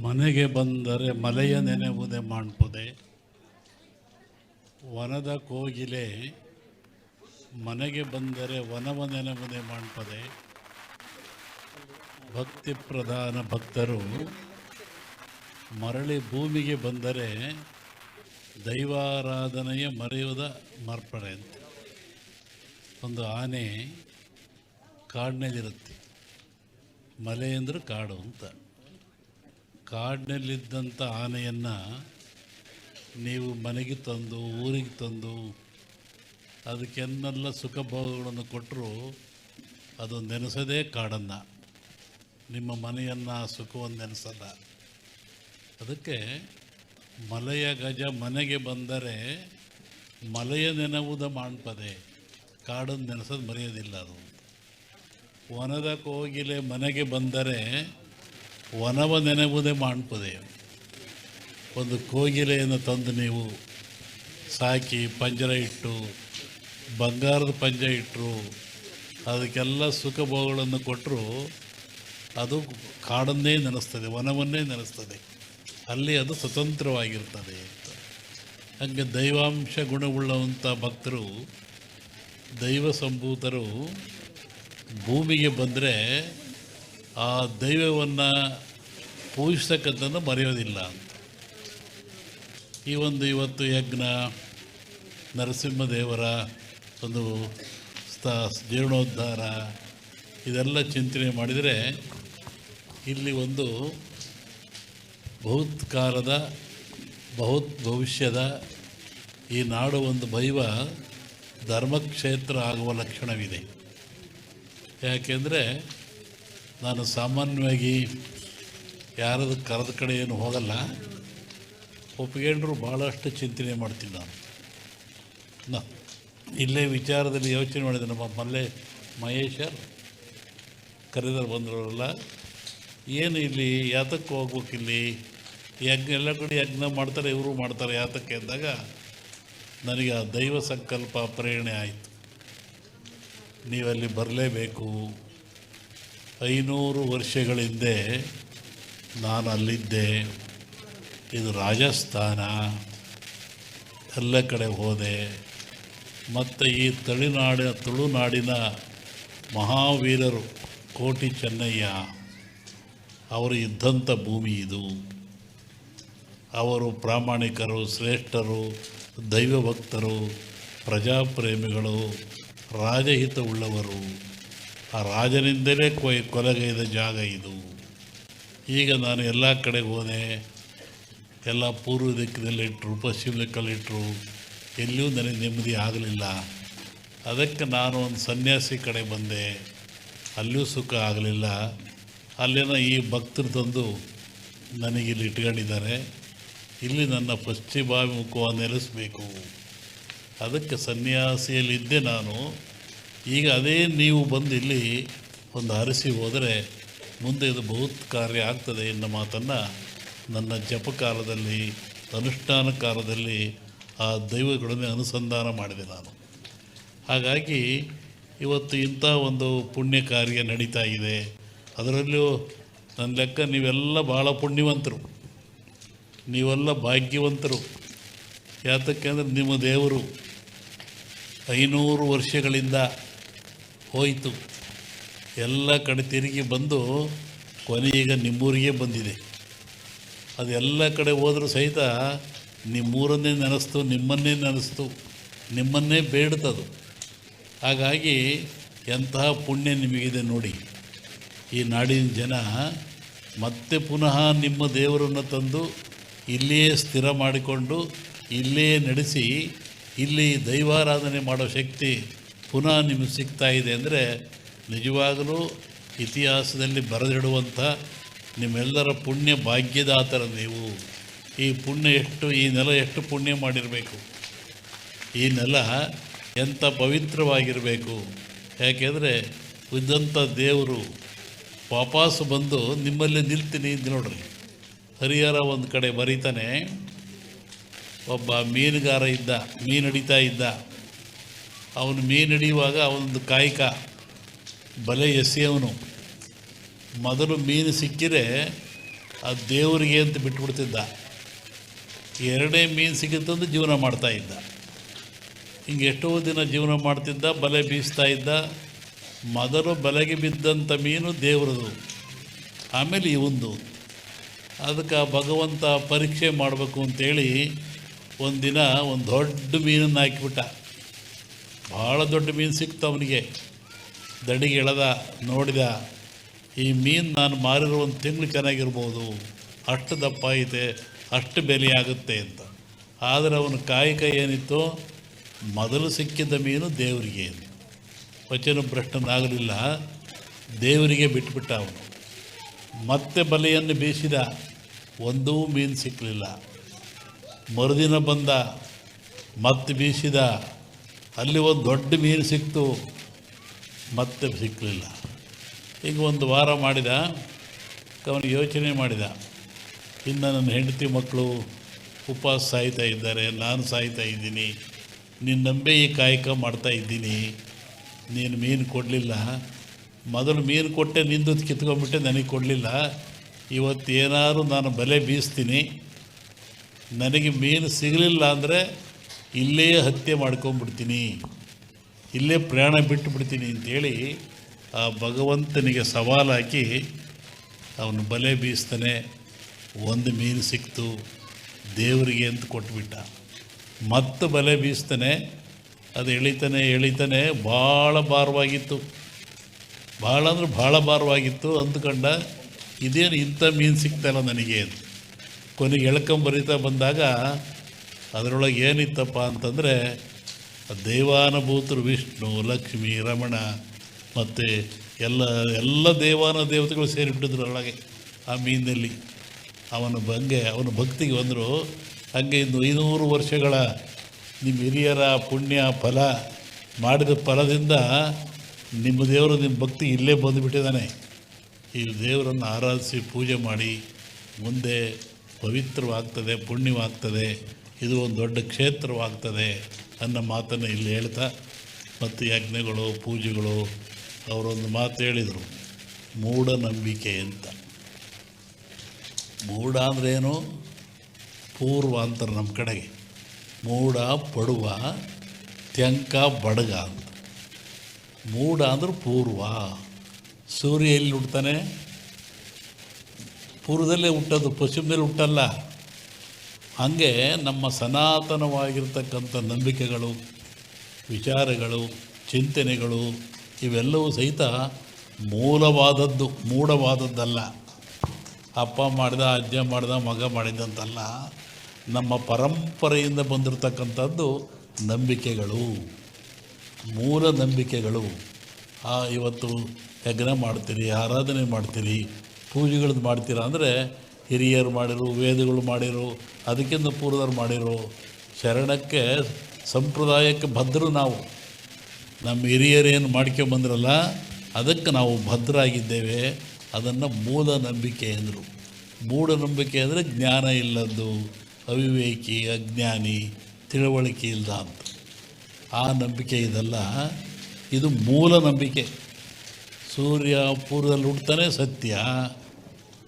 ಮನೆಗೆ ಬಂದರೆ ಮಲೆಯ ನೆನೆವುದೇ ಮಾಡ್ಬೋದೆ ವನದ ಕೋಗಿಲೆ ಮನೆಗೆ ಬಂದರೆ ವನವ ನೆನೆವುದೇ ಮಾಡ್ಪದೆ. ಭಕ್ತಿ ಪ್ರಧಾನ ಭಕ್ತರು ಮರಳಿ ಭೂಮಿಗೆ ಬಂದರೆ ದೈವಾರಾಧನೆಯ ಮರೆಯುವುದ ಮಾರ್ಪಡೆ ಅಂತ. ಒಂದು ಆನೆ ಕಾಡಿನಲ್ಲಿರುತ್ತೆ. ಮಲೆ ಅಂದರೆ ಕಾಡು ಅಂತ. ಕಾಡಿನಲ್ಲಿದ್ದಂಥ ಆನೆಯನ್ನು ನೀವು ಮನೆಗೆ ತಂದು, ಊರಿಗೆ ತಂದು ಅದಕ್ಕೆನ್ನೆಲ್ಲ ಸುಖ ಭೋಗಗಳನ್ನು ಕೊಟ್ಟರು ಅದು ನೆನೆಸದೇ ಕಾಡನ್ನು. ನಿಮ್ಮ ಮನೆಯನ್ನು ಸುಖವನ್ನು ನೆನೆಸಲ್ಲ. ಅದಕ್ಕೆ ಮಲೆಯ ಗಜ ಮನೆಗೆ ಬಂದರೆ ಮಲೆಯ ನೆನವುದ ಮಾಡ್ಪದೆ ಕಾಡನ್ನು ನೆನೆಸೋದು ಮರೆಯೋದಿಲ್ಲ ಅದು. ವನದ ಕೋಗಿಲೆ ಮನೆಗೆ ಬಂದರೆ ವನವ ನೆನೆವುದೇ ಮಾಡ್ಪದೆ. ಒಂದು ಕೋಗಿಲೆಯನ್ನು ತಂದು ನೀವು ಸಾಕಿ ಪಂಜರ ಇಟ್ಟು, ಬಂಗಾರದ ಪಂಜ ಇಟ್ಟರು ಅದಕ್ಕೆಲ್ಲ ಸುಖ ಭೋಗಗಳನ್ನು ಕೊಟ್ಟರು ಅದು ಕಾಡನ್ನೇ ನೆನೆಸ್ತದೆ, ವನವನ್ನೇ ನೆನೆಸ್ತದೆ. ಅಲ್ಲಿ ಅದು ಸ್ವತಂತ್ರವಾಗಿರ್ತದೆ ಹಾಗೆ ದೈವಾಂಶ ಗುಣವುಳ್ಳವಂಥ ಭಕ್ತರು, ದೈವ ಸಂಭೂತರು ಭೂಮಿಗೆ ಬಂದರೆ ಆ ದೈವವನ್ನು ಪೂಜಿಸ್ತಕ್ಕಂಥದ್ದು ಮರೆಯೋದಿಲ್ಲ ಈ ಒಂದು ಇವತ್ತು ಯಜ್ಞ, ನರಸಿಂಹದೇವರ ಒಂದು ಸ್ಥ, ಜೀರ್ಣೋದ್ಧಾರ, ಇದೆಲ್ಲ ಚಿಂತನೆ ಮಾಡಿದರೆ ಇಲ್ಲಿ ಒಂದು ಬಹುತ್ಕಾಲದ ಬಹುತ್ ಭವಿಷ್ಯದ ಈ ನಾಡು ಒಂದು ಭೈವ ಧರ್ಮಕ್ಷೇತ್ರ ಆಗುವ ಲಕ್ಷಣವಿದೆ. ಯಾಕೆಂದರೆ ನಾನು ಸಾಮಾನ್ಯವಾಗಿ ಯಾರದು ಕರೆದ ಕಡೆ ಏನು ಹೋಗಲ್ಲ. ಒಪ್ಪಿಗೆಂಡ್ರು ಭಾಳಷ್ಟು ಚಿಂತನೆ ಮಾಡ್ತೀನಿ ನಾನು. ನಾ, ಇಲ್ಲೇ ವಿಚಾರದಲ್ಲಿ ಯೋಚನೆ ಮಾಡಿದೆ ನಮ್ಮ ಮಲ್ಲೆ ಮಹೇಶರ್ ಕರೆದರು ಬಂದವರಲ್ಲ. ಏನು ಇಲ್ಲಿ, ಯಾತಕ್ಕೆ ಹೋಗ್ಬೇಕು ಇಲ್ಲಿ? ಯಜ್ಞ, ಎಲ್ಲ ಕಡೆ ಯಜ್ಞ ಮಾಡ್ತಾರೆ, ಇವರು ಮಾಡ್ತಾರೆ ಯಾತಕ್ಕೆ ಅಂದಾಗ ನನಗೆ ಆ ದೈವ ಸಂಕಲ್ಪ ಪ್ರೇರಣೆ ಆಯಿತು. ನೀವಲ್ಲಿ ಬರಲೇಬೇಕು. ಐನೂರು ವರ್ಷಗಳ ಹಿಂದೆ ನಾನು ಅಲ್ಲಿದ್ದೆ ಇದು ರಾಜಸ್ಥಾನ. ಎಲ್ಲ ಕಡೆ ಹೋದೆ. ಮತ್ತು ಈ ತಳಿನಾಡಿನ, ತುಳುನಾಡಿನ ಮಹಾವೀರರು ಕೋಟಿ ಚೆನ್ನಯ್ಯ ಅವರು ಇದ್ದಂಥ ಭೂಮಿ ಇದು. ಅವರು ಪ್ರಾಮಾಣಿಕರು, ಶ್ರೇಷ್ಠರು, ದೈವಭಕ್ತರು, ಪ್ರಜಾಪ್ರೇಮಿಗಳು, ರಾಜಹಿತವುಳ್ಳವರು. ಆ ರಾಜನಿಂದಲೇ ಕೊಯ್ ಕೊಲೆಗೈದ ಜಾಗ ಇದು. ಈಗ ನಾನು ಎಲ್ಲ ಕಡೆ ಹೋದೆ, ಎಲ್ಲ ಪೂರ್ವ ದಿಕ್ಕಿನಲ್ಲಿಟ್ಟರು ಪಶ್ಚಿಮ ದಿಕ್ಕಲ್ಲಿಟ್ಟರು ಎಲ್ಲಿಯೂ ನನಗೆ ನೆಮ್ಮದಿ ಆಗಲಿಲ್ಲ. ಅದಕ್ಕೆ ನಾನು ಒಂದು ಸನ್ಯಾಸಿ ಕಡೆ ಬಂದೆ, ಅಲ್ಲಿಯೂ ಸುಖ ಆಗಲಿಲ್ಲ. ಅಲ್ಲಿನ ಈ ಭಕ್ತರು ತಂದು ನನಗಿಲ್ಲಿ ಇಟ್ಕೊಂಡಿದ್ದಾರೆ. ಇಲ್ಲಿ ನನ್ನ ಪಶ್ಚಿಮಾಭಿಮುಖವಾಗಿ ನೆಲೆಸಬೇಕು. ಅದಕ್ಕೆ ಸನ್ಯಾಸಿಯಲ್ಲಿದ್ದೆ ನಾನು. ಈಗ ಅದೇ ನೀವು ಬಂದು ಇಲ್ಲಿ ಒಂದು ಅರಸಿ ಹೋದರೆ ಮುಂದೆ ಇದು ಬಹುತ್ ಕಾರ್ಯ ಆಗ್ತದೆ ಎನ್ನುವ ಮಾತನ್ನು ನನ್ನ ಜಪಕಾಲದಲ್ಲಿ ಅನುಷ್ಠಾನ ಕಾಲದಲ್ಲಿ ಆ ದೈವಗಳನ್ನೇ ಅನುಸಂಧಾನ ಮಾಡಿದೆ ನಾನು. ಹಾಗಾಗಿ ಇವತ್ತು ಇಂಥ ಒಂದು ಪುಣ್ಯ ಕಾರ್ಯ ನಡೀತಾ ಇದೆ. ಅದರಲ್ಲೂ ನನ್ನ ಲೆಕ್ಕ ನೀವೆಲ್ಲ ಭಾಳ ಪುಣ್ಯವಂತರು. ನೀವೆಲ್ಲ ಭಾಗ್ಯವಂತರು. ಯಾತಕ್ಕೆ ಅಂದರೆ ನಿಮ್ಮ ದೇವರು ಐನೂರು ವರ್ಷಗಳಿಂದ ಹೋಯಿತು. ಎಲ್ಲ ಕಡೆ ತಿರುಗಿ ಬಂದು ಕೊನೆಗೀಗ ನಿಮ್ಮೂರಿಗೆ ಬಂದಿದೆ. ಅದೆಲ್ಲ ಕಡೆ ಹೋದರೂ ಸಹಿತ ನಿಮ್ಮೂರನ್ನೇ ನೆನೆಸ್ತು, ನಿಮ್ಮನ್ನೇ ನೆನೆಸ್ತು, ನಿಮ್ಮನ್ನೇ ಬೇಡ್ತದು. ಹಾಗಾಗಿ ಎಂತಹ ಪುಣ್ಯ ನಿಮಗಿದೆ ನೋಡಿ. ಈ ನಾಡಿನ ಜನ ಮತ್ತೆ ಪುನಃ ನಿಮ್ಮ ದೇವರನ್ನು ತಂದು ಇಲ್ಲಿಯೇ ಸ್ಥಿರ ಮಾಡಿಕೊಂಡು, ಇಲ್ಲಿಯೇ ನಡೆಸಿ, ಇಲ್ಲಿ ದೈವಾರಾಧನೆ ಮಾಡೋ ಶಕ್ತಿ ಪುನಃ ನಿಮಗೆ ಸಿಗ್ತಾ ಇದೆ ಅಂದರೆ ನಿಜವಾಗಲೂ ಇತಿಹಾಸದಲ್ಲಿ ಬರೆದಿಡುವಂಥ ನಿಮ್ಮೆಲ್ಲರ ಪುಣ್ಯ ಭಾಗ್ಯದಾತರ ನೀವು. ಈ ಪುಣ್ಯ ಎಷ್ಟು, ಈ ನೆಲ ಎಷ್ಟು ಪುಣ್ಯ ಮಾಡಿರಬೇಕು? ಈ ನೆಲ ಎಂಥ ಪವಿತ್ರವಾಗಿರಬೇಕು? ಯಾಕೆಂದರೆ ಇದ್ದಂಥ ದೇವರು ವಾಪಸ್ಸು ಬಂದು ನಿಮ್ಮಲ್ಲಿ ನಿಲ್ತೀನಿ ನೋಡ್ರಿ. ಹರಿಹರ ಒಂದು ಕಡೆ ಬರೀತಾನೆ, ಒಬ್ಬ ಮೀನುಗಾರ ಇದ್ದ, ಮೀನು ಹಿಡಿತಾ ಇದ್ದ. ಅವನು ಹಿಡಿಯುವಾಗ ಅವನೊಂದು ಕಾಯಕ, ಬಲೆ ಎಸೆಯವನು. ಮೊದಲು ಮೀನು ಸಿಕ್ಕಿದರೆ ಆ ದೇವರಿಗೆ ಅಂತ ಬಿಟ್ಬಿಡ್ತಿದ್ದ. ಎರಡೇ ಮೀನು ಸಿಗುತ್ತಂದು ಜೀವನ ಮಾಡ್ತಾ ಇದ್ದ. ಹಿಂಗೆ ಎಷ್ಟೋ ದಿನ ಜೀವನ ಮಾಡ್ತಿದ್ದ, ಬಲೆ ಬೀಸ್ತಾ ಇದ್ದ. ಮೊದಲು ಬಲೆಗೆ ಬಿದ್ದಂಥ ಮೀನು ದೇವರದು. ಆಮೇಲೆ ಇವಂದು. ಅದಕ್ಕೆ ಭಗವಂತ ಪರೀಕ್ಷೆ ಮಾಡಬೇಕು ಅಂತೇಳಿ ಒಂದಿನ ಒಂದು ದೊಡ್ಡ ಮೀನನ್ನು ಹಾಕಿಬಿಟ್ಟ. ಭಾಳ ದೊಡ್ಡ ಮೀನು ಸಿಕ್ತು ಅವನಿಗೆ. ದಡಿಗೆ ಎಳೆದ, ನೋಡಿದ, ಈ ಮೀನು ನಾನು ಮಾರಿರೋ ಒಂದು ತಿಂಗಳು ಚೆನ್ನಾಗಿರ್ಬೋದು, ಅಷ್ಟು ದಪ್ಪ ಐತೆ, ಅಷ್ಟು ಬೆಲೆ ಆಗುತ್ತೆ ಅಂತ. ಆದರೆ ಅವನ ಕಾಯಕ ಏನಿತ್ತು, ಮೊದಲು ಸಿಕ್ಕಿದ್ದ ಮೀನು ದೇವರಿಗೆ ವಚನ ಭ್ರಷ್ಟನಾಗಲಿಲ್ಲ ದೇವರಿಗೆ ಬಿಟ್ಬಿಟ್ಟ ಅವನು. ಮತ್ತೆ ಬಲೆಯನ್ನು ಬೀಸಿದ, ಒಂದೂ ಮೀನು ಸಿಕ್ಕಲಿಲ್ಲ ಮರುದಿನ ಬಂದ, ಮತ್ತೆ ಬೀಸಿದ ಅಲ್ಲಿ ಒಂದು ದೊಡ್ಡ ಮೀನು ಸಿಕ್ತು, ಮತ್ತೆ ಸಿಕ್ಕಲಿಲ್ಲ ಈಗ ಒಂದು ವಾರ ಮಾಡಿದ, ಅವನು ಯೋಚನೆ ಮಾಡಿದ, ಇನ್ನು ನನ್ನ ಹೆಂಡತಿ ಮಕ್ಕಳು ಉಪವಾಸ ಸಾಯ್ತಾ ಇದ್ದಾರೆ, ನಾನು ಸಾಯ್ತಾ ಇದ್ದೀನಿ, ನೀನು ನಂಬೆ ಈ ಕಾಯಕ ಮಾಡ್ತಾ ಇದ್ದೀನಿ, ನೀನು ಮೀನು ಕೊಡಲಿಲ್ಲ, ಮೊದಲು ಮೀನು ಕೊಟ್ಟೆ ನಿಂದು ಕಿತ್ಕೊಂಡ್ಬಿಟ್ಟೆ ನನಗೆ ಕೊಡಲಿಲ್ಲ, ಇವತ್ತು ಏನಾದರೂ ನಾನು ಬಲೆ ಬೀಸ್ತೀನಿ, ನನಗೆ ಮೀನು ಸಿಗಲಿಲ್ಲ ಅಂದರೆ ಇಲ್ಲೇ ಹತ್ಯೆ ಮಾಡ್ಕೊಂಬಿಡ್ತೀನಿ, ಇಲ್ಲೇ ಪ್ರಯಾಣ ಬಿಟ್ಟು ಬಿಡ್ತೀನಿ ಅಂತೇಳಿ ಆ ಭಗವಂತನಿಗೆ ಸವಾಲಾಕಿ ಹಾಕಿ ಅವನು ಬಲೆ ಬೀಸ್ತಾನೆ, ಒಂದು ಮೀನು ಸಿಕ್ತು, ದೇವರಿಗೆ ಅಂತ ಕೊಟ್ಬಿಟ್ಟ. ಮತ್ತೆ ಬಲೆ ಬೀಸ್ತಾನೆ, ಅದು ಎಳಿತಾನೆ ಎಳಿತಾನೆ, ಭಾಳ ಭಾರವಾಗಿತ್ತು. ಭಾಳ ಅಂದ್ರೆ ಭಾಳ ಭಾರವಾಗಿತ್ತು ಅಂದ್ಕೊಂಡ ಇದೇನು ಇಂಥ ಮೀನು ಸಿಗ್ತಾಯಿಲ್ಲ ನನಗೆ ಅಂತ. ಕೊನೆಗೆ ಎಳ್ಕೊಂಬರಿತಾ ಬಂದಾಗ ಅದರೊಳಗೆ ಏನಿತ್ತಪ್ಪ ಅಂತಂದರೆ, ದೇವಾನುಭೂತರು ವಿಷ್ಣು, ಲಕ್ಷ್ಮಿ, ರಮಣ, ಮತ್ತು ಎಲ್ಲ ಎಲ್ಲ ದೇವಾನ ದೇವತೆಗಳು ಸೇರಿಬಿಟ್ಟಿದ್ರು ಅದರೊಳಗೆ, ಆ ಮೀನಿನಲ್ಲಿ. ಅವನ ಬಂಗೆ ಅವನ ಭಕ್ತಿಗೆ ಬಂದರು, ಹಂಗೆ ಇನ್ನು ಐನೂರು ವರ್ಷಗಳ ನಿಮ್ಮ ಹಿರಿಯರ ಪುಣ್ಯ ಫಲ ಮಾಡಿದ ಫಲದಿಂದ ನಿಮ್ಮ ದೇವರು ನಿಮ್ಮ ಭಕ್ತಿ ಇಲ್ಲೇ ಬಂದುಬಿಟ್ಟಿದ್ದಾನೆ. ಈ ದೇವರನ್ನು ಆರಾಧಿಸಿ ಪೂಜೆ ಮಾಡಿ, ಮುಂದೆ ಪವಿತ್ರವಾಗ್ತದೆ, ಪುಣ್ಯವಾಗ್ತದೆ. ಇದು ಒಂದು ದೊಡ್ಡ ಕ್ಷೇತ್ರವಾಗ್ತದೆ ಅನ್ನೋ ಮಾತನ್ನು ಇಲ್ಲಿ ಹೇಳ್ತಾ ಮತ್ತು ಯಜ್ಞಗಳು, ಪೂಜೆಗಳು, ಅವರೊಂದು ಮಾತು ಹೇಳಿದರು. ಮೂಢನಂಬಿಕೆ ಅಂತ. ಮೂಢ ಅಂದ್ರೇನು ಪೂರ್ವ ಅಂತಾರೆ ನಮ್ಮ ಕಡೆಗೆ. ಮೂಢ, ಪಡುವ, ತ್ಯಂಕ, ಬಡಗ ಅಂತ. ಮೂಢ ಅಂದ್ರೆ ಪೂರ್ವ. ಸೂರ್ಯ ಎಲ್ಲಿ ಹುಡ್ತಾನೆ ಪೂರ್ವದಲ್ಲೇ ಹುಟ್ಟೋದು, ಪಶ್ಚಿಮದಲ್ಲಿ ಹುಟ್ಟಲ್ಲ. ಹಾಗೆ ನಮ್ಮ ಸನಾತನವಾಗಿರ್ತಕ್ಕಂಥ ನಂಬಿಕೆಗಳು, ವಿಚಾರಗಳು, ಚಿಂತನೆಗಳು ಇವೆಲ್ಲವೂ ಸಹಿತ ಮೂಲವಾದದ್ದು, ಮೂಢವಾದದ್ದಲ್ಲ. ಅಪ್ಪ ಮಾಡಿದ, ಅಜ್ಜ ಮಾಡಿದ, ಮಗ ಮಾಡಿದಂತಲ್ಲ, ನಮ್ಮ ಪರಂಪರೆಯಿಂದ ಬಂದಿರತಕ್ಕಂಥದ್ದು ನಂಬಿಕೆಗಳು, ಮೂಲ ನಂಬಿಕೆಗಳು. ಆ, ಇವತ್ತು ಯಜ್ಞ ಮಾಡ್ತೀರಿ, ಆರಾಧನೆ ಮಾಡ್ತೀರಿ ಪೂಜೆಗಳದ್ದು ಮಾಡ್ತೀರಾ ಅಂದರೆ ಹಿರಿಯರು ಮಾಡಿರು, ವೇದಗಳು ಮಾಡಿರು, ಅದಕ್ಕಿಂತ ಪೂರ್ವರು ಮಾಡಿರು. ಶರಣಕ್ಕೆ ಸಂಪ್ರದಾಯಕ್ಕೆ ಭದ್ರರು ನಾವು. ನಮ್ಮ ಹಿರಿಯರೇನು ಮಾಡ್ಕೊಂಬಂದ್ರಲ್ಲ ಅದಕ್ಕೆ ನಾವು ಭದ್ರಾಗಿದ್ದೇವೆ. ಅದನ್ನು ಮೂಲ ನಂಬಿಕೆ ಎಂದರು ಮೂಢನಂಬಿಕೆ ಅಂದರೆ ಜ್ಞಾನ ಇಲ್ಲದ್ದು, ಅವಿವೇಕಿ, ಅಜ್ಞಾನಿ, ತಿಳುವಳಿಕೆ ಇಲ್ಲದ ಅಂತ. ಆ ನಂಬಿಕೆ ಇದಲ್ಲ. ಇದು ಮೂಲ ನಂಬಿಕೆ. ಸೂರ್ಯ ಪೂರ್ವದಲ್ಲಿ ಹುಡ್ತಾನೆ ಸತ್ಯ.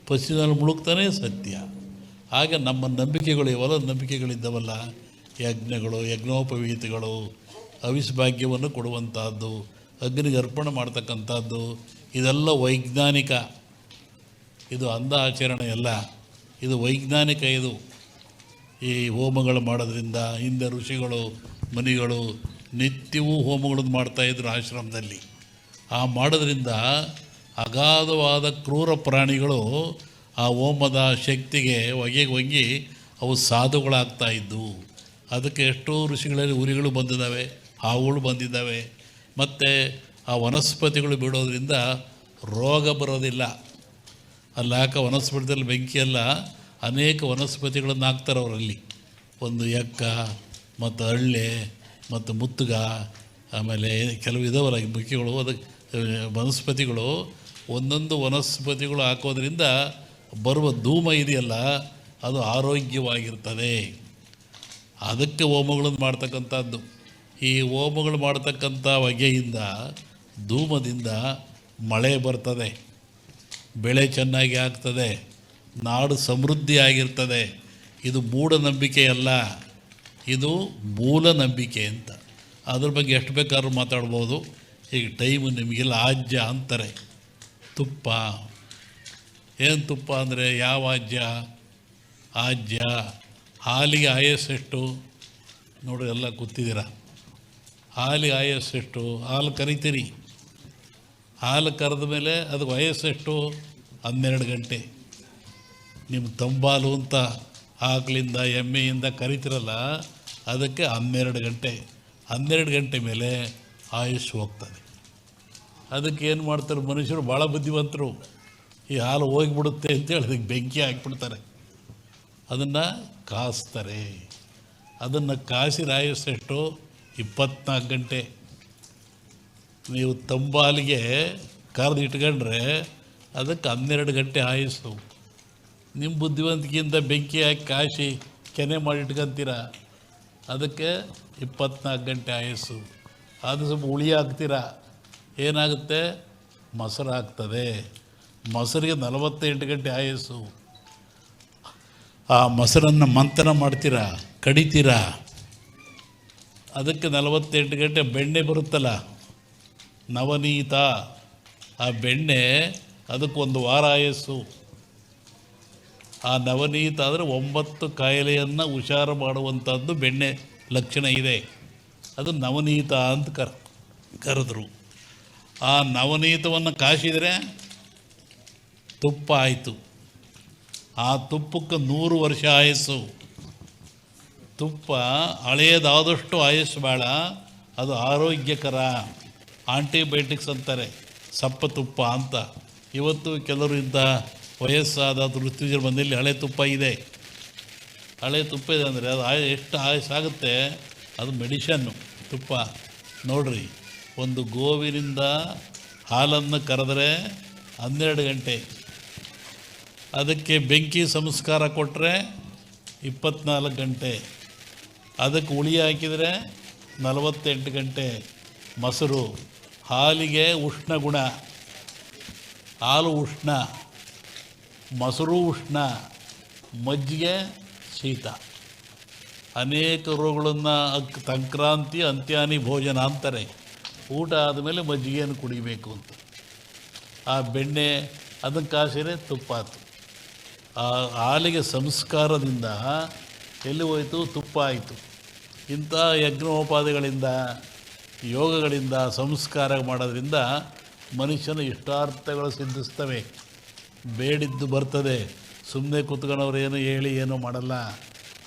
ಪಶ್ಚಿಮದಲ್ಲಿ ಮುಳುಗ್ತಾನೆ ಸತ್ಯ. ಹಾಗೆ ನಮ್ಮ ನಂಬಿಕೆಗಳು ಇವೆಲ್ಲ ನಂಬಿಕೆಗಳಿದ್ದವಲ್ಲ, ಯಜ್ಞಗಳು, ಯಜ್ಞೋಪವೀತಗಳು, ಅವಿಸ್ಭಾಗ್ಯವನ್ನು ಕೊಡುವಂಥದ್ದು ಅಗ್ನಿಗೆ ಅರ್ಪಣೆ ಮಾಡ್ತಕ್ಕಂಥದ್ದು ಇದೆಲ್ಲ ವೈಜ್ಞಾನಿಕ. ಇದು ಅಂದ ಆಚರಣೆ ಅಲ್ಲ. ಇದು ವೈಜ್ಞಾನಿಕ ಇದು. ಈ ಹೋಮಗಳು ಮಾಡೋದ್ರಿಂದ ಹಿಂದೆ ಋಷಿಗಳು, ಮನಿಗಳು ನಿತ್ಯವೂ ಹೋಮಗಳನ್ನು ಮಾಡ್ತಾಯಿದ್ರು ಆಶ್ರಮದಲ್ಲಿ. ಆ ಮಾಡೋದ್ರಿಂದ ಅಗಾಧವಾದ ಕ್ರೂರ ಪ್ರಾಣಿಗಳು ಆ ಓಮದ ಶಕ್ತಿಗೆ ಒಗೆ ಒಗ್ಗಿ ಅವು ಸಾಧುಗಳಾಗ್ತಾ ಇದ್ದವು ಅದಕ್ಕೆ ಎಷ್ಟೋ ಋಷಿಗಳಲ್ಲಿ ಉರಿಗಳು ಬಂದಿದ್ದಾವೆ, ಹಾವುಗಳು ಬಂದಿದ್ದಾವೆ. ಮತ್ತು ಆ ವನಸ್ಪತಿಗಳು ಬಿಡೋದ್ರಿಂದ ರೋಗ ಬರೋದಿಲ್ಲ. ಅಲ್ಲಿ, ಯಾಕೆ ವನಸ್ಪತಿಯಲ್ಲಿ ಬೆಂಕಿಯೆಲ್ಲ ಅನೇಕ ವನಸ್ಪತಿಗಳನ್ನು ಹಾಕ್ತಾರೆ ಅವರಲ್ಲಿ. ಒಂದು ಎಕ್ಕ ಮತ್ತು ಹಳ್ಳೆ, ಮತ್ತು ಮುತ್ತುಗ, ಆಮೇಲೆ ಕೆಲವು ಇದಾವಲ್ಲ ಬೆಂಕಿಗಳು ಅದಕ್ಕೆ ವನಸ್ಪತಿಗಳು ಒಂದೊಂದು ವನಸ್ಪತಿಗಳು ಹಾಕೋದ್ರಿಂದ ಬರುವ ಧೂಮ ಇದೆಯಲ್ಲ, ಅದು ಆರೋಗ್ಯವಾಗಿರ್ತದೆ. ಅದಕ್ಕೆ ಹೋಮಗಳನ್ನು ಮಾಡ್ತಕ್ಕಂಥದ್ದು. ಈ ಹೋಮಗಳು ಮಾಡ್ತಕ್ಕಂಥ ಹೊಗೆಯಿಂದ ಧೂಮದಿಂದ ಮಳೆ ಬರ್ತದೆ. ಬೆಳೆ ಚೆನ್ನಾಗಿ ಆಗ್ತದೆ. ನಾಡು ಸಮೃದ್ಧಿಯಾಗಿರ್ತದೆ ಇದು ಮೂಢನಂಬಿಕೆಯಲ್ಲ ಇದು ಮೂಲ ನಂಬಿಕೆ ಅಂತ. ಅದ್ರ ಬಗ್ಗೆ ಎಷ್ಟು ಬೇಕಾದ್ರೂ ಮಾತಾಡ್ಬೋದು. ಈಗ ಟೈಮು ನಿಮಗೆಲ್ಲ ಆಜ್ಯ ಅಂತಾರೆ. ತುಪ್ಪ. ಏನು ತುಪ್ಪ ಅಂದರೆ ಯಾವ ಆಜ್ಯ? ಅಜ್ಜ ಹಾಲಿಗೆ ಆಯಸ್ಸು ಎಷ್ಟು? ನೋಡಿ, ಎಲ್ಲ ಕೂತಿದ್ದೀರ ಹಾಲಿಗೆ ಎಷ್ಟು? ಹಾಲು ಕರಿತೀರಿ. ಹಾಲು ಕರೆದ ಮೇಲೆ ಅದಕ್ಕೆ ವಯಸ್ಸೆಷ್ಟು ಹನ್ನೆರಡು ಗಂಟೆ. ನಿಮ್ಮ ತಂಬಾಲು ಅಂತ ಆಕಳಿಂದ ಎಮ್ಮೆಯಿಂದ ಕರಿತಿರಲ್ಲ, ಅದಕ್ಕೆ ಹನ್ನೆರಡು ಗಂಟೆ. ಹನ್ನೆರಡು ಗಂಟೆ ಮೇಲೆ ಆಯುಷ್ ಹೋಗ್ತದೆ. ಅದಕ್ಕೆ ಏನು ಮಾಡ್ತಾರೆ ಮನುಷ್ಯರು ಭಾಳ ಬುದ್ಧಿವಂತರು. ಈ ಹಾಲು ಹೋಗಿಬಿಡುತ್ತೆ ಅಂತೇಳಿ ಅದಕ್ಕೆ ಬೆಂಕಿ ಹಾಕ್ಬಿಡ್ತಾರೆ. ಅದನ್ನು ಕಾಸ್ತಾರೆ. ಅದನ್ನು ಕಾಸಿ ರಾಯಿಸಷ್ಟು ಇಪ್ಪತ್ನಾಲ್ಕು ಗಂಟೆ. ನೀವು ತಂಬಾಲಿಗೆ ಕರೆದು ಇಟ್ಕೊಂಡ್ರೆ ಅದಕ್ಕೆ ಹನ್ನೆರಡು ಗಂಟೆ ಆಯಸ್ಸು. ನಿಮ್ಮ ಬುದ್ಧಿವಂತಿಕೆಯಿಂದ ಬೆಂಕಿ ಹಾಕಿ ಕಾಸಿ ಕೆನೆ ಮಾಡಿ ಇಟ್ಕೊಂತೀರ? ಅದಕ್ಕೆ ಇಪ್ಪತ್ನಾಲ್ಕು ಗಂಟೆ ಆಯಸ್ಸು. ಅದು ಸ್ವಲ್ಪ ಉಳಿ ಹಾಕ್ತೀರ? ಏನಾಗುತ್ತೆ? ಮೊಸರು ಆಗ್ತದೆ. ಮೊಸರಿಗೆ ನಲವತ್ತೆಂಟು ಗಂಟೆ ಆಯಸ್ಸು. ಆ ಮೊಸರನ್ನು ಮಂಥನ ಮಾಡ್ತೀರಾ? ಕಡಿತೀರಾ? ಅದಕ್ಕೆ ನಲವತ್ತೆಂಟು ಗಂಟೆ ಬೆಣ್ಣೆ ಬರುತ್ತಲ್ಲ? ನವನೀತ. ಆ ಬೆಣ್ಣೆ ಅದಕ್ಕೊಂದು ವಾರ ಆಯಸ್ಸು. ಆ ನವನೀತ ಆದರೆ ಒಂಬತ್ತು ಕಾಯಿಲೆಯನ್ನು ಹುಷಾರು ಮಾಡುವಂಥದ್ದು ಬೆಣ್ಣೆ ಲಕ್ಷಣ ಇದೆ. ಅದು ನವನೀತ ಅಂತ ಕರ್, ಕರೆದ್ರು. ಆ ನವನೀತವನ್ನು ಕಾಸಿದರೆ ತುಪ್ಪ ಆಯಿತು ಆ ತುಪ್ಪಕ್ಕೆ ನೂರು ವರ್ಷ ಆಯಸ್ಸು. ತುಪ್ಪ ಹಳೆಯದಾದಷ್ಟು ಆಯಸ್ಸು ಬೇಡ. ಅದು ಆರೋಗ್ಯಕರ. ಆಂಟಿಬಯೋಟಿಕ್ಸ್ ಅಂತಾರೆ, ಸಪ್ಪ ತುಪ್ಪ ಅಂತ. ಇವತ್ತು ಕೆಲವರು ಇಂಥ ವಯಸ್ಸಾದ ಋತುಜರು ಬಂದಲ್ಲಿ ಹಳೆ ತುಪ್ಪ ಇದೆ. ಹಳೆ ತುಪ್ಪ ಇದೆ ಅಂದರೆ ಅದು ಆಯ ಎಷ್ಟು ಆಯಸ್ಸಾಗುತ್ತೆ? ಅದು ಮೆಡಿಷನ್ನು, ತುಪ್ಪ. ನೋಡ್ರಿ. ಒಂದು ಗೋವಿನಿಂದ ಹಾಲನ್ನು ಕರೆದರೆ ಹನ್ನೆರಡು ಗಂಟೆ. ಅದಕ್ಕೆ ಬೆಂಕಿ ಸಂಸ್ಕಾರ ಕೊಟ್ಟರೆ ಇಪ್ಪತ್ನಾಲ್ಕು ಗಂಟೆ. ಅದಕ್ಕೆ ಉಳಿ ಹಾಕಿದರೆ ನಲವತ್ತೆಂಟು ಗಂಟೆ. ಮೊಸರು, ಹಾಲಿಗೆ ಉಷ್ಣ ಗುಣ. ಹಾಲು ಉಷ್ಣ. ಮೊಸರು ಉಷ್ಣ. ಮಜ್ಜಿಗೆ ಶೀತ. ಅನೇಕ ರೋಗಗಳನ್ನು ಸಂಕ್ರಾಂತಿ, ಅಂತ್ಯಾನಿ, ಭೋಜನ ಅಂತಾರೆ. ಊಟ ಆದಮೇಲೆ ಮಜ್ಜಿಗೆಯನ್ನು ಕುಡಿಬೇಕು ಅಂತ. ಆ ಬೆಣ್ಣೆ ಅದನ್ನು ಕಾಸಿದ್ರೆ ತುಪ್ಪಾತು ಆ ಹಾಲಿಗೆ ಸಂಸ್ಕಾರದಿಂದ ಎಲ್ಲಿ ಹೋಯಿತು? ತುಪ್ಪ ಆಯಿತು ಇಂಥ ಯಜ್ಞೋಪಾದಿಗಳಿಂದ, ಯೋಗಗಳಿಂದ, ಸಂಸ್ಕಾರ ಮಾಡೋದ್ರಿಂದ ಮನುಷ್ಯನ ಇಷ್ಟಾರ್ಥಗಳು ಸಿದ್ಧಿಸ್ತವೆ. ಬೇಡಿದ್ದು ಬರ್ತದೆ. ಸುಮ್ಮನೆ ಕೂತ್ಕೊಂಡವ್ರು ಏನು ಹೇಳಿ, ಏನೂ ಮಾಡಲ್ಲ.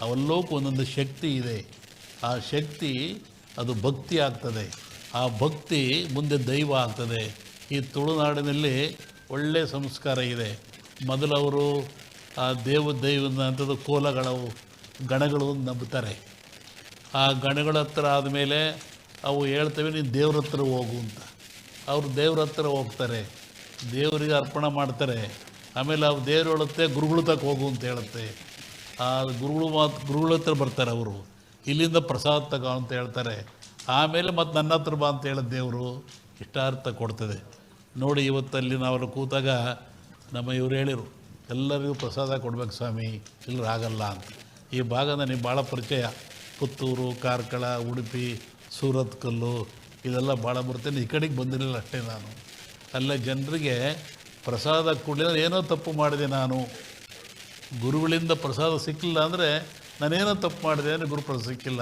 ಅವೆಲ್ಲೋಕ್ಕೂ ಒಂದೊಂದು ಶಕ್ತಿ ಇದೆ. ಆ ಶಕ್ತಿ ಅದು ಭಕ್ತಿ ಆಗ್ತದೆ ಆ ಭಕ್ತಿ ಮುಂದೆ ದೈವ ಆಗ್ತದೆ. ಈ ತುಳುನಾಡಿನಲ್ಲಿ ಒಳ್ಳೆಯ ಸಂಸ್ಕಾರ ಇದೆ. ಮೊದಲವರು ಆ ದೇವ ದೈವನ ಅಂಥದ್ದು ಕೋಲಗಳು ಗಣಗಳು ನಂಬುತ್ತಾರೆ. ಆ ಗಣಗಳ ಹತ್ರ ಆದಮೇಲೆ ಅವು ಹೇಳ್ತವೆ, ನೀನು ದೇವ್ರ ಹತ್ರ ಹೋಗು ಅಂತ. ಅವರು ದೇವ್ರ ಹತ್ರ ಹೋಗ್ತಾರೆ. ದೇವರಿಗೆ ಅರ್ಪಣೆ ಮಾಡ್ತಾರೆ. ಆಮೇಲೆ ಅವು ದೇವ್ರು ಹೇಳುತ್ತೆ ಗುರುಗಳ ತಕ್ಕ ಹೋಗು ಅಂತ ಹೇಳುತ್ತೆ. ಆ ಗುರುಗಳು ಮಾತು, ಗುರುಗಳ ಹತ್ರ ಬರ್ತಾರೆ ಅವರು. ಇಲ್ಲಿಂದ ಪ್ರಸಾದ ತಗೋ ಅಂತ ಹೇಳ್ತಾರೆ. ಆಮೇಲೆ ಮತ್ತು ನನ್ನ ಹತ್ರ ಬಾ ಅಂತ ಹೇಳಿದ ದೇವರು ಇಷ್ಟಾರ್ಥ ಕೊಡ್ತದೆ. ನೋಡಿ ಇವತ್ತಲ್ಲಿ ನಾವು ಕೂತಾಗ ನಮ್ಮ ಇವರು ಹೇಳಿರು, ಎಲ್ಲರಿಗೂ ಪ್ರಸಾದ ಕೊಡ್ಬೇಕು ಸ್ವಾಮಿ ಇಲ್ಲರೂ ಆಗಲ್ಲ ಅಂತ. ಈ ಭಾಗ ನನಗೆ ಭಾಳ ಪರಿಚಯ. ಪುತ್ತೂರು, ಕಾರ್ಕಳ, ಉಡುಪಿ ಸೂರತ್ಕಲ್ಲು ಇದೆಲ್ಲ ಭಾಳ ಬರ್ತೇನೆ ಈ ಕಡೆಗೆ ಬಂದಿರಲಿಲ್ಲ ಅಷ್ಟೇ ನಾನು. ಅಲ್ಲೇ ಜನರಿಗೆ ಪ್ರಸಾದ ಕೊಡಲಿಲ್ಲ ಏನೋ ತಪ್ಪು ಮಾಡಿದೆ ನಾನು. ಗುರುಗಳಿಂದ ಪ್ರಸಾದ ಸಿಕ್ಕಿಲ್ಲ ಅಂದರೆ ನಾನೇನೋ ತಪ್ಪು ಮಾಡಿದೆ ಅಂದರೆ ಗುರುಪ್ರಸಾದ ಸಿಕ್ಕಿಲ್ಲ.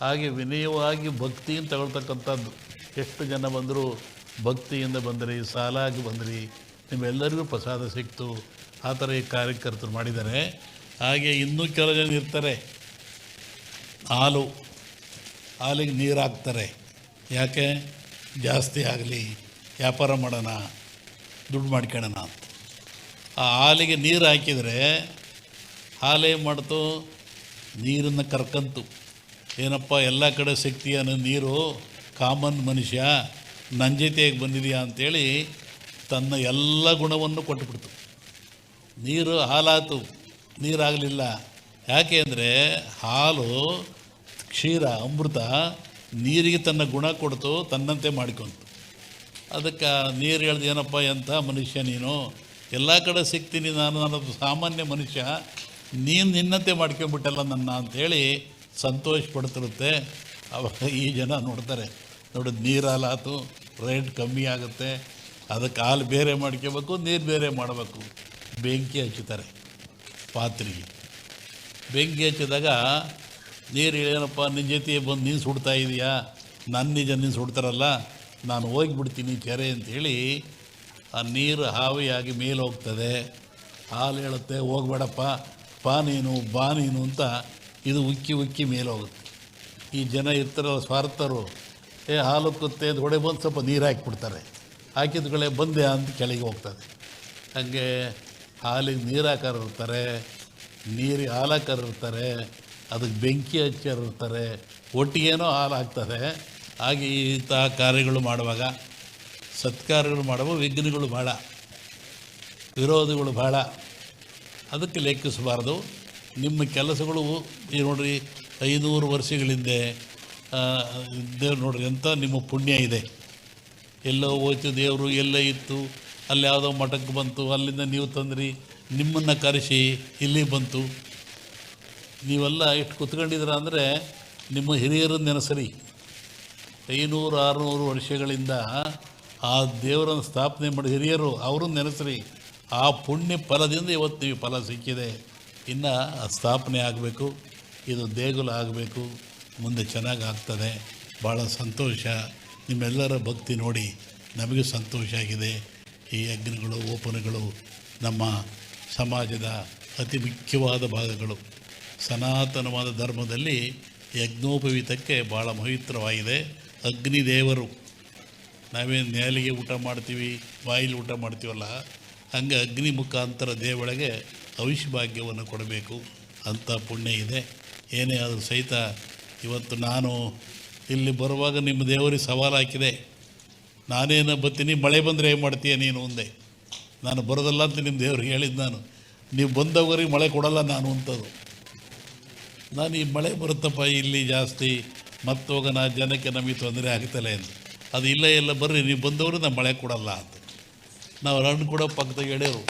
ಹಾಗೆ ವಿನಯವಾಗಿ ಭಕ್ತಿಯಿಂದ ತಗೊಳ್ತಕ್ಕಂಥದ್ದು ಎಷ್ಟು ಜನ ಬಂದರೂ ಭಕ್ತಿಯಿಂದ ಬಂದರೆ ಸಾಲಾಗಿ ಬಂದಿರಿ ನಿಮ್ಮೆಲ್ಲರಿಗೂ ಪ್ರಸಾದ ಸಿಕ್ತು. ಆ ಥರ ಈ ಕಾರ್ಯಕರ್ತರು ಮಾಡಿದ್ದಾರೆ. ಹಾಗೆ ಇನ್ನೂ ಕೆಲವು ಜನ ಇರ್ತಾರೆ. ಹಾಲು, ಹಾಲಿಗೆ ನೀರು ಹಾಕ್ತಾರೆ ಯಾಕೆ? ಜಾಸ್ತಿ ಆಗಲಿ. ವ್ಯಾಪಾರ ಮಾಡೋಣ. ದುಡ್ಡು ಮಾಡ್ಕೊಳ್ಳೋಣ ಅಂತ. ಆ ಹಾಲಿಗೆ ನೀರು ಹಾಕಿದರೆ ಹಾಲೇನು ಮಾಡ್ತು, ನೀರನ್ನು ಕರ್ಕಂತು. ಏನಪ್ಪ, ಎಲ್ಲ ಕಡೆ ಸಿಗ್ತೀಯ ಅನ್ನೋ ನೀರು ಕಾಮನ್ ಮನುಷ್ಯ ನನ್ನ ಜೊತೆಗೆ ಬಂದಿದೆಯಾ ಅಂಥೇಳಿ ತನ್ನ ಎಲ್ಲ ಗುಣವನ್ನು ಕೊಟ್ಟುಬಿಡ್ತು. ನೀರು ಹಾಲಾತು, ನೀರಾಗಲಿಲ್ಲ. ಯಾಕೆ ಅಂದರೆ ಹಾಲು, ಕ್ಷೀರ, ಅಮೃತ ನೀರಿಗೆ ತನ್ನ ಗುಣ ಕೊಡ್ತು, ತನ್ನಂತೆ ಮಾಡಿಕೊಂತು. ಅದಕ್ಕೆ ನೀರು ಹೇಳ್ದು ಏನಪ್ಪ, ಎಂಥ ಮನುಷ್ಯ ನೀನು? ಎಲ್ಲ ಕಡೆ ಸಿಗ್ತೀನಿ ನಾನು ನನ್ನದು ಸಾಮಾನ್ಯ ಮನುಷ್ಯ, ನೀನು ನಿನ್ನಂತೆ ಮಾಡ್ಕೊಂಬಿಟ್ಟಲ್ಲ ನನ್ನ ಅಂಥೇಳಿ ಸಂತೋಷ ಪಡ್ತಿರುತ್ತೆ ಅವಾಗ ಈ ಜನ ನೋಡ್ತಾರೆ, ನೋಡಿ ನೀರಾಲಾತು ರೇಟ್ ಕಮ್ಮಿ ಆಗುತ್ತೆ, ಅದಕ್ಕೆ ಹಾಲು ಬೇರೆ ಮಾಡ್ಕೋಬೇಕು, ನೀರು ಬೇರೆ ಮಾಡಬೇಕು. ಬೆಂಕಿ ಹಚ್ಚುತ್ತಾರೆ ಪಾತ್ರೆಗೆ. ಬೆಂಕಿ ಹಚ್ಚಿದಾಗ, ನೀರು ಏನಪ್ಪ ನಿನ್ನ ಜೊತೆ ಬಂದು ನೀನು ಸುಡ್ತಾ ಇದೆಯಾ? ನನ್ನ ನಿಜ ನೀನು ಸುಡ್ತಾರಲ್ಲ, ನಾನು ಹೋಗಿಬಿಡ್ತೀನಿ ಕೆರೆ ಅಂಥೇಳಿ ಆ ನೀರು ಹಾವಿಯಾಗಿ ಮೇಲೆ ಹೋಗ್ತದೆ ಹಾಲು ಹೇಳುತ್ತೆ, ಹೋಗ್ಬೇಡಪ್ಪ, ಪಾ ನೀನು, ಬಾ ನೀನು ಅಂತ ಇದು ಉಕ್ಕಿ ಉಕ್ಕಿ ಮೇಲೋಗುತ್ತೆ. ಈ ಜನ ಇರ್ತಾರೋ ಸ್ವಾರ್ಥರು, ಏ, ಹಾಲು ಕುತ್ತೆ, ದೊಡೆ ಹೊಡೆ ಬಂದು ಸ್ವಲ್ಪ ನೀರು ಹಾಕಿಬಿಡ್ತಾರೆ. ಹಾಕಿದ್ಗಳೆ ಬಂದೆ ಅಂತ ಕೆಳಗೆ ಹೋಗ್ತದೆ. ಹಾಗೆ ಹಾಲಿಗೆ ನೀರು ಹಾಕೋರು ಇರ್ತಾರೆ ನೀರಿಗೆ ಹಾಲು ಹಾಕೋರು ಇರ್ತಾರೆ, ಅದಕ್ಕೆ ಬೆಂಕಿ ಹಚ್ಚಿರ್ತಾರೆ ಒಟ್ಟಿಗೇನೋ ಹಾಲು ಹಾಕ್ತಾರೆ. ಹಾಗೆ ಇಂಥ ಕಾರ್ಯಗಳು ಮಾಡುವಾಗ ಸತ್ಕಾರಗಳು ಮಾಡುವ ವಿಘ್ನಗಳು ಭಾಳ ವಿರೋಧಗಳು ಭಾಳ ಅದಕ್ಕೆ ಲೆಕ್ಕಿಸಬಾರ್ದು. ನಿಮ್ಮ ಕೆಲಸಗಳು ಈ ನೋಡ್ರಿ ಐನೂರು ವರ್ಷಗಳಿಂದೆ ದೇವ್ರು ನೋಡ್ರಿ ಎಂಥ ನಿಮ್ಮ ಪುಣ್ಯ ಇದೆ. ಎಲ್ಲೋ ಹೋಯ್ತು ದೇವರು, ಎಲ್ಲ ಇತ್ತು, ಅಲ್ಲಿ ಯಾವುದೋ ಮಠಕ್ಕೆ ಬಂತು, ಅಲ್ಲಿಂದ ನೀವು ತಂದ್ರಿ, ನಿಮ್ಮನ್ನು ಕರೆಸಿ ಇಲ್ಲಿ ಬಂತು. ನೀವೆಲ್ಲ ಇಷ್ಟು ಕುತ್ಕೊಂಡಿದ್ರ ಅಂದರೆ ನಿಮ್ಮ ಹಿರಿಯರು ನೆನೆಸರಿ. ಐನೂರು, ಆರುನೂರು ವರ್ಷಗಳಿಂದ ಆ ದೇವರನ್ನು ಸ್ಥಾಪನೆ ಮಾಡಿ ಹಿರಿಯರು, ಅವ್ರನ್ನ ನೆನೆಸ್ರಿ. ಆ ಪುಣ್ಯ ಫಲದಿಂದ ಇವತ್ತು ನೀವು ಫಲ ಸಿಕ್ಕಿದೆ. ಇನ್ನು ಸ್ಥಾಪನೆ ಆಗಬೇಕು, ಇದು ದೇಗುಲ ಆಗಬೇಕು, ಮುಂದೆ ಚೆನ್ನಾಗಿ ಆಗ್ತದೆ. ಭಾಳ ಸಂತೋಷ. ನಿಮ್ಮೆಲ್ಲರ ಭಕ್ತಿ ನೋಡಿ ನಮಗೆ ಸಂತೋಷ ಆಗಿದೆ. ಈ ಯಜ್ಞಗಳು, ಓಪನ್ಗಳು ನಮ್ಮ ಸಮಾಜದ ಅತಿ ಮುಖ್ಯವಾದ ಭಾಗಗಳು. ಸನಾತನವಾದ ಧರ್ಮದಲ್ಲಿ ಯಜ್ಞೋಪವೀತಕ್ಕೆ ಭಾಳ ಅಗ್ನಿ ಅಗ್ನಿದೇವರು, ನಾವೇನು ನೇಲಿಗೆ ಊಟ ಮಾಡ್ತೀವಿ ಬಾಯಿಲಿ ಊಟ ಮಾಡ್ತೀವಲ್ಲ, ಹಂಗೆ ಅಗ್ನಿ ಮುಖಾಂತರ ದೇವಳಿಗೆ ಭಾಗ್ಯವನ್ನು ಕೊಡಬೇಕು ಅಂಥ ಪುಣ್ಯ ಇದೆ. ಏನೇ ಆದರೂ ಸಹಿತ ಇವತ್ತು ನಾನು ಇಲ್ಲಿ ಬರುವಾಗ ನಿಮ್ಮ ದೇವರಿಗೆ ಸವಾಲು ಹಾಕಿದೆ. ನಾನೇನು ಬರ್ತೀನಿ, ಮಳೆ ಬಂದರೆ ಏನು ಮಾಡ್ತೀಯ ನೀನು ಮುಂದೆ ನಾನು ಬರೋದಲ್ಲ ಅಂತ ನಿಮ್ಮ ದೇವ್ರಿಗೆ ಹೇಳಿದ್ದು ನಾನು. ನೀವು ಬಂದವರಿಗೆ ಮಳೆ ಕೊಡಲ್ಲ ನಾನು ಅಂತದು. ನಾನು ಈ ಮಳೆ ಬರುತ್ತಪ್ಪ, ಇಲ್ಲಿ ಜಾಸ್ತಿ, ಮತ್ತೋಗ ನಾ ಜನಕ್ಕೆ ನಮಗೆ ತೊಂದರೆ ಆಗ್ತಲೇ ಅಂತ ಅದು ಇಲ್ಲ, ಎಲ್ಲ ಬರ್ರಿ, ನೀವು ಬಂದವರು ನಾನು ಮಳೆ ಕೊಡಲ್ಲ ಅಂತ. ನಾವು ರಣ್ಣು ಕೂಡ ಪಕ್ಕದಾಗ ಹೇಳ್ಯರು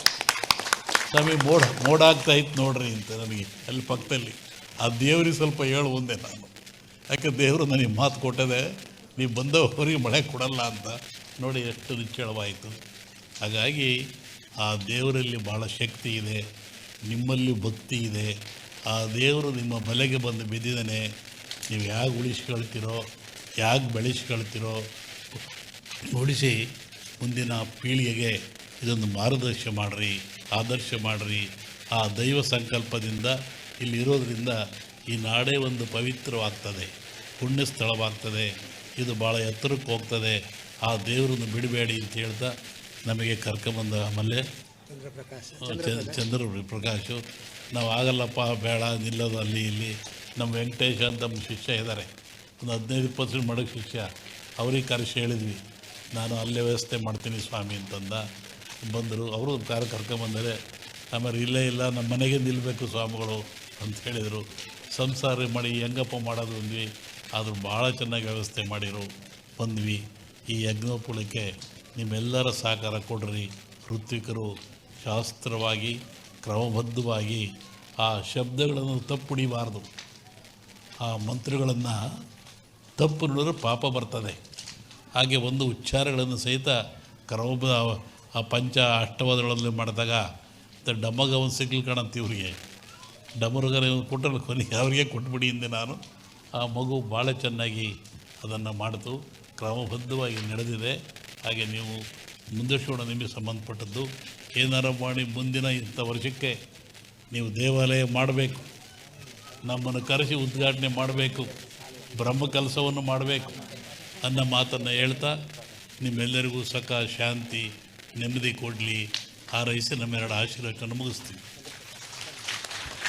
ನಮಗೆ ಮೋಡ ಮೋಡ ಆಗ್ತಾ ಇತ್ತು ನೋಡ್ರಿ ಅಂತ ನನಗೆ ಅಲ್ಲಿ ಪಕ್ಕದಲ್ಲಿ. ಆ ದೇವ್ರಿಗೆ ಸ್ವಲ್ಪ ಹೇಳು ಒಂದೆ ನಾನು. ಯಾಕೆ ದೇವರು ನನಗೆ ಮಾತು ಕೊಟ್ಟದೆ, ನೀವು ಬಂದವರಿಗೆ ಮಳೆ ಕೊಡಲ್ಲ ಅಂತ ನೋಡಿ ಎಷ್ಟು ನಿಚ್ಚಳವಾಯಿತು. ಹಾಗಾಗಿ ಆ ದೇವರಲ್ಲಿ ಭಾಳ ಶಕ್ತಿ ಇದೆ, ನಿಮ್ಮಲ್ಲಿ ಭಕ್ತಿ ಇದೆ. ಆ ದೇವರು ನಿಮ್ಮ ಬಲೆಗೆ ಬಂದು ಬಿದ್ದಿದ್ದಾನೆ. ನೀವು ಹೇಗೆ ಉಳಿಸ್ಕೊಳ್ತೀರೋ ಹೇಗೆ ಬೆಳೆಸ್ಕೊಳ್ತೀರೋ ಉಳಿಸಿ ಮುಂದಿನ ಪೀಳಿಗೆಗೆ ಇದೊಂದು ಮಾರ್ಗದರ್ಶನ ಮಾಡಿರಿ. ಆದರ್ಶ ಮಾಡಿರಿ. ಆ ದೈವ ಸಂಕಲ್ಪದಿಂದ ಇಲ್ಲಿ ಇರೋದ್ರಿಂದ ಈ ನಾಡೇ ಒಂದು ಪವಿತ್ರವಾಗ್ತದೆ. ಪುಣ್ಯ ಸ್ಥಳವಾಗ್ತದೆ. ಇದು ಭಾಳ ಎತ್ತರಕ್ಕೆ ಹೋಗ್ತದೆ. ಆ ದೇವರನ್ನು ಬಿಡಬೇಡಿ ಅಂತ ಹೇಳ್ತಾ ನಮಗೆ ಕರ್ಕೊಂಬಂದ ಆಮೇಲೆ ಚಂದ್ರ ಪ್ರಕಾಶು. ನಾವು ಆಗಲ್ಲಪ್ಪ ಬೇಡ ನಿಲ್ಲೋದು ಅಲ್ಲಿ ಇಲ್ಲಿ. ನಮ್ಮ ವೆಂಕಟೇಶ್ ಅಂತ ನಮ್ಮ ಶಿಷ್ಯ ಇದ್ದಾರೆ. ಒಂದು ಹದಿನೈದು ಇಪ್ಪತ್ತು ಮಡಗ ಶಿಷ್ಯ. ಅವ್ರಿಗೆ ಕರೆಸಿ ಹೇಳಿದ್ವಿ. ನಾನು ಅಲ್ಲೇ ವ್ಯವಸ್ಥೆ ಮಾಡ್ತೀನಿ ಸ್ವಾಮಿ ಅಂತಂದ. ಬಂದರು. ಅವರು ಕಾರ್ ಕರ್ಕೊಂಬಂದರೆ ಆಮೇಲೆ ಇಲ್ಲೇ ಇಲ್ಲ, ನಮ್ಮ ಮನೆಗೆ ನಿಲ್ಲಬೇಕು ಸ್ವಾಮಿಗಳು ಅಂತ ಹೇಳಿದರು. ಸಂಸಾರ ಮಾಡಿ ಹೆಂಗಪ್ಪ ಮಾಡೋದು? ಅಂದ್ವಿ. ಆದರೂ ಭಾಳ ಚೆನ್ನಾಗಿ ವ್ಯವಸ್ಥೆ ಮಾಡಿರು. ಬಂದ್ವಿ. ಈ ಯಜ್ಞೋಪುಳಕ್ಕೆ ನಿಮ್ಮೆಲ್ಲರ ಸಹಕಾರ ಕೊಡ್ರಿ. ಋತ್ವಿಕರು ಶಾಸ್ತ್ರವಾಗಿ, ಕ್ರಮಬದ್ಧವಾಗಿ ಆ ಶಬ್ದಗಳನ್ನು ತಪ್ಪುಡಿಬಾರ್ದು. ಆ ಮಂತ್ರಗಳನ್ನು ತಪ್ಪು ನೋಡಿದ್ರೆ ಪಾಪ ಬರ್ತದೆ. ಹಾಗೆ ಒಂದು ಉಚ್ಚಾರಗಳನ್ನು ಸಹಿತ ಕ್ರಮ ಆ ಪಂಚ ಅಷ್ಟವಾದಗಳಲ್ಲಿ ಮಾಡಿದಾಗ ದ ಡಮಗ ಒಂದು ಸಿಗ್ಲಿ ಕಾಣಂತ ಇವರಿಗೆ. ಡಮರುಗರ ಕೊಟ್ಟರು ಕೊನೆಗೆ ಅವರಿಗೆ ಕೊಟ್ಬಿಡಿ ಹಿಂದೆ ನಾನು. ಆ ಮಗು ಭಾಳ ಚೆನ್ನಾಗಿ ಅದನ್ನು ಮಾಡಿತು. ಕ್ರಮಬದ್ಧವಾಗಿ ನಡೆದಿದೆ. ಹಾಗೆ ನೀವು ಮುಂದರ್ಸೋಣ ನಿಮಗೆ ಸಂಬಂಧಪಟ್ಟದ್ದು. ಏನಾರ ಮಾಡಿ ಮುಂದಿನ ಇಂಥ ವರ್ಷಕ್ಕೆ ನೀವು ದೇವಾಲಯ ಮಾಡಬೇಕು. ನಮ್ಮನ್ನು ಕರೆಸಿ ಉದ್ಘಾಟನೆ ಮಾಡಬೇಕು. ಬ್ರಹ್ಮ ಕೆಲಸವನ್ನು ಮಾಡಬೇಕು. ಅನ್ನೋ ಮಾತನ್ನು ಹೇಳ್ತಾ ನಿಮ್ಮೆಲ್ಲರಿಗೂ ಸಖ ಶಾಂತಿ ನೆಮ್ಮದಿ ಕೊಡಲಿ. ಹಾರೈಸಿ ನಮ್ಮೆರಡು ಆಶೀರ್ವಚನ ಮುಗಿಸ್ತೀವಿ